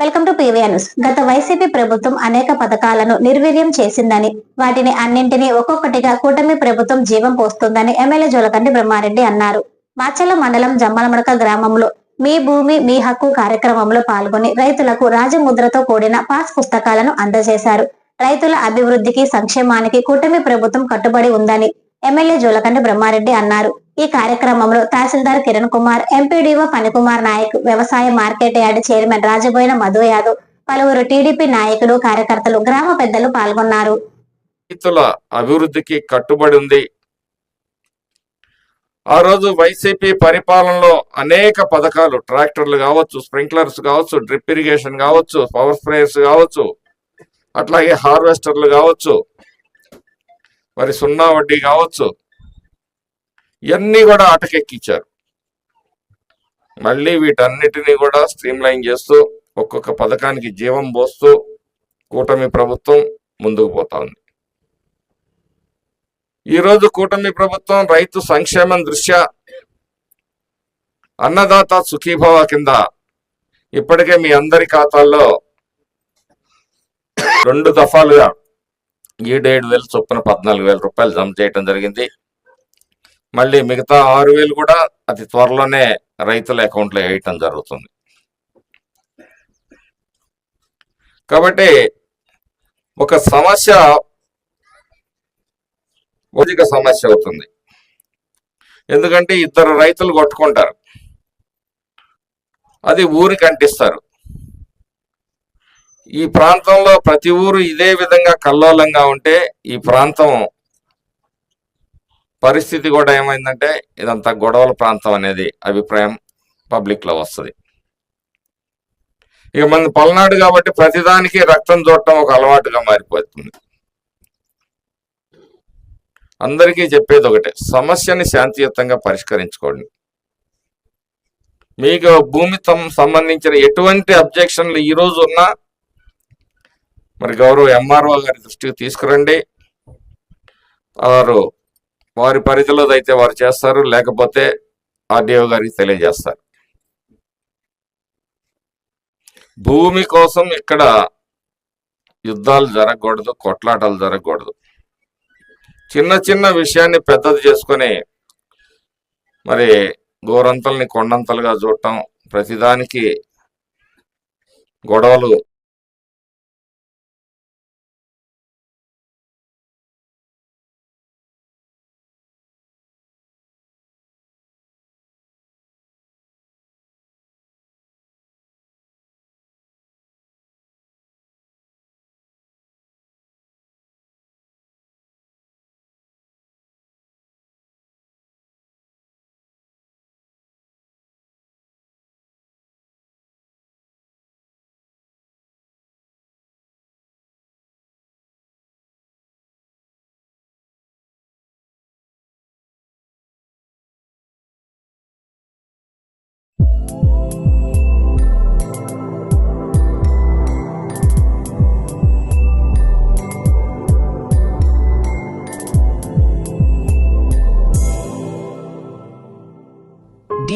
Welcome to PVR news గత YCP ప్రభుత్వం అనేక పథకాలను నిర్వీర్యం చేసిందని వాటిని అన్నింటినీ ఒక్కొక్కటిగా కూటమి ప్రభుత్వం జీవం పోస్తుందని ఎమ్మెల్యే జోలకంటి బ్రహ్మారెడ్డి అన్నారు. మాచల్ల మండలం జమ్మలమడక గ్రామంలో మీ భూమి మీ హక్కు కార్యక్రమంలో పాల్గొని రైతులకు రాజముద్రతో కూడిన పాస్ పుస్తకాలను అందజేశారు. రైతుల అభివృద్ధికి సంక్షేమానికి కూటమి ప్రభుత్వం కట్టుబడి ఉందని ఎమ్మెల్యే జోలకంటి బ్రహ్మారెడ్డి అన్నారు. ఈ కార్యక్రమంలో తహసీల్దార్ కిరణ్ కుమార్ ఎంపీడీఓ ఫణికుమార్ నాయక్ వ్యవసాయ market yard chairman Rajaboina Madhu Yadav పలువురు టీడీపీ నాయకులు కార్యకర్తలు గ్రామ పెద్దలు పాల్గొన్నారు. రైతుల అభివృద్ధికి కట్టుబడి ఉంది. ఆ రోజు వైసీపీ పరిపాలనలో అనేక పథకాలు ట్రాక్టర్లు కావచ్చు స్ప్రింక్లర్స్ కావచ్చు డ్రిప్ ఇరిగేషన్ కావచ్చు పవర్ స్ప్రేయర్స్ కావచ్చు అట్లాగే హార్వెస్టర్లు కావచ్చు మరి సున్నా వడ్డీ కావచ్చు. ఇవన్నీ కూడా ఆటకెక్కించారు మళ్ళీ వీటన్నిటినీ కూడా స్ట్రీమ్ లైన్ చేస్తూ ఒక్కొక్క పథకానికి జీవం పోస్తూ కూటమి ప్రభుత్వం ముందుకు పోతా ఉంది. ఈ రోజు కూటమి ప్రభుత్వం రైతు సంక్షేమం దృష్ట్యా అన్నదాత సుఖీభవ కింద ఇప్పటికే మీ అందరి ఖాతాల్లో రెండు దఫాలుగా ఏడేడు వేలు చొప్పున పద్నాలుగు వేల రూపాయలు జమ చేయడం జరిగింది. మళ్ళీ మిగతా ఆరు వేలు కూడా అతి త్వరలోనే రైతుల అకౌంట్లో వేయటం జరుగుతుంది. కాబట్టి ఒక సమస్య భౌతిక సమస్య అవుతుంది. ఎందుకంటే ఇద్దరు రైతులు కొట్టుకుంటారు. అది ఊరికి అంటిస్తారు ఈ ప్రాంతంలో ప్రతి ఊరు ఇదే విధంగా కల్లోలంగా ఉంటే ఈ ప్రాంతం పరిస్థితి కూడా ఏమైందంటే ఇదంతా గొడవల ప్రాంతం అనేది అభిప్రాయం పబ్లిక్లో వస్తుంది. ఇక మన పల్నాడు కాబట్టి ప్రతిదానికి రక్తం చూడటం ఒక అలవాటుగా మారిపోతుంది. అందరికీ చెప్పేది ఒకటే సమస్యని శాంతియుతంగా పరిష్కరించుకోండి. మీకు భూమి సంబంధించిన ఎటువంటి అబ్జెక్షన్లు ఈ రోజు ఉన్నా మరి గౌరవ ఎంఆర్ఓ గారి దృష్టికి తీసుకురండి. వారు వారి పరిధిలో అయితే వారు చేస్తారు లేకపోతే ఆర్డీఓ గారికి తెలియజేస్తారు. భూమి కోసం ఇక్కడ యుద్ధాలు జరగకూడదు కొట్లాటలు జరగకూడదు. చిన్న చిన్న విషయాన్ని పెద్దది చేసుకొని మరి గోరంతల్ని కొండంతలుగా చూడటం ప్రతిదానికి గొడవలు